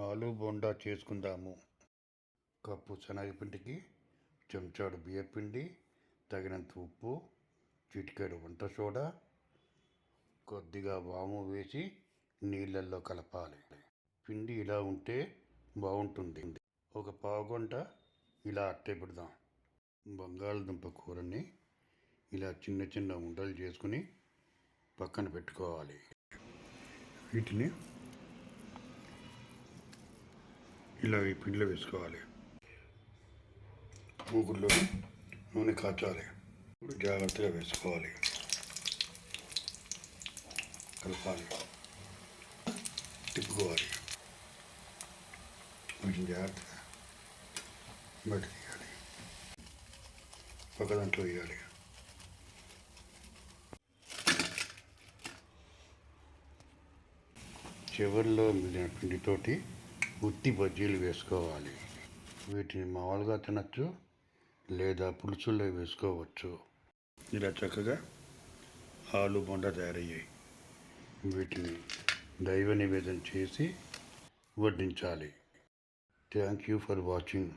ఆలు బోండా చేసుకుందాము. కప్పు శనగపిండికి చెంచాడు బియ్యపిండి తగినంత ఉప్పు చిటికెడు వంట సోడా కొద్దిగా వాము వేసి నీళ్ళల్లో కలపాలి. పిండి ఇలా ఉంటే బాగుంటుంది. ఒక పావు గంట ఇలా అట్టే పెడదాం. బంగాళదుంప కూరని ఇలా చిన్న చిన్న ఉండలు చేసుకుని పక్కన పెట్టుకోవాలి. వీటిని ఇలా ఈ పిండిలో వేసుకోవాలి. మూగుల్లో నూనె కాచాలి. జాగ్రత్తగా వేసుకోవాలి. కలపాలి. తిప్పుకోవాలి. వీటిని జాగ్రత్తగా బయట తీయాలి. ఒక దాంట్లో వేయాలి. చివరిలో మిగిలిన పిండితోటి ఉత్తి బజ్జీలు వేసుకోవాలి. వీటిని మామూలుగా తినచ్చు లేదా పులుసుల్లో వేసుకోవచ్చు. ఇలా చక్కగా ఆలు బొండ తయారయ్యాయి. వీటిని దైవ నివేదన చేసి వడ్డించాలి. Thank you for watching